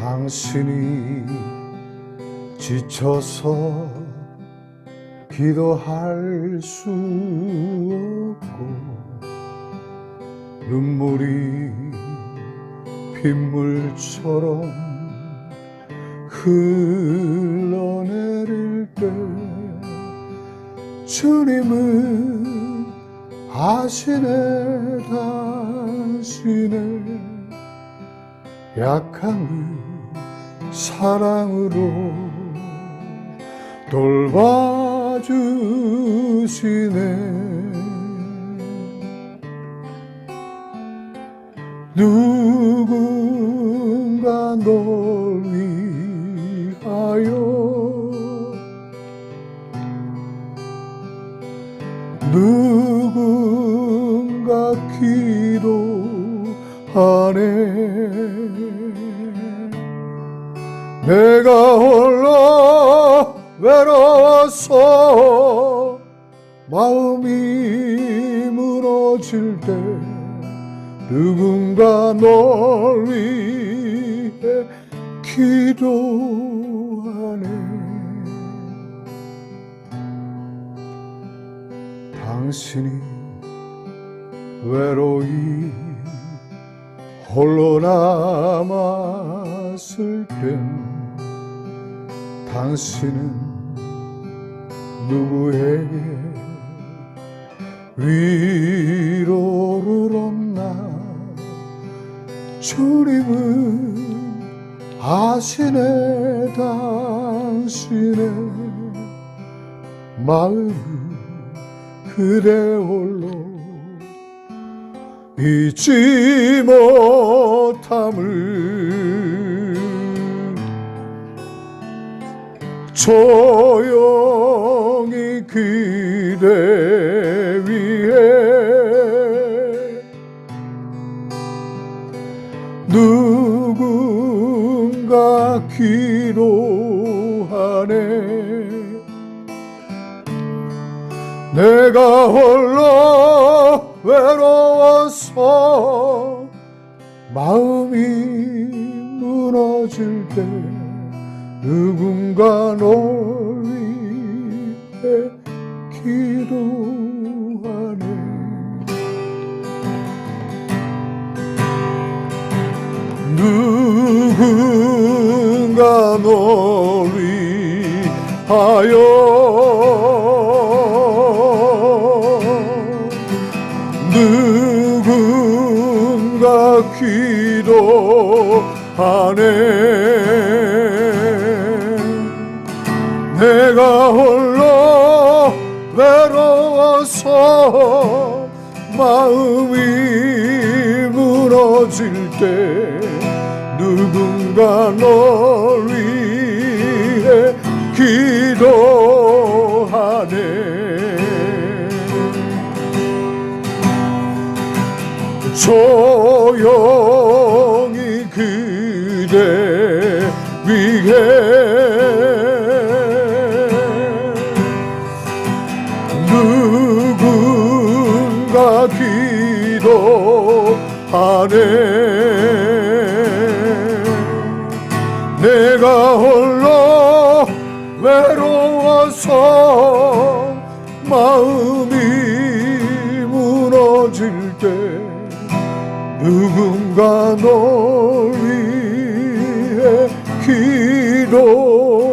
당신이 지쳐서 기도할 수 없고 눈물이 빗물처럼 흘러내릴 때 주님은 아시네 당신의 약함을 사랑으로 돌봐주시네. 누군가 널 위하여 누군가 기도하네 내가 홀로 외로워서 마음이 무너질 때 누군가 널 위해 기도하네. 당신이 외로이 홀로 남았을 땐 당신은 누구에게 위로를 얻나? 주님은 아시네 당신의 마음을 그대 홀로 잊지 못함을 조용히 그대 위해 누군가 기도하네. 내가 홀로 외로워서 마음이 무너질 때 누군가 널 위해 기도하네. 누군가 널 위하여 누군가 기도하네 외로워서 마음이 무너질 때 누군가 널 위해 기도하네. 조용히 그대 위해 기도하네 내가 홀로 외로워서 마음이 무너질 때 누군가 널 위해 기도하네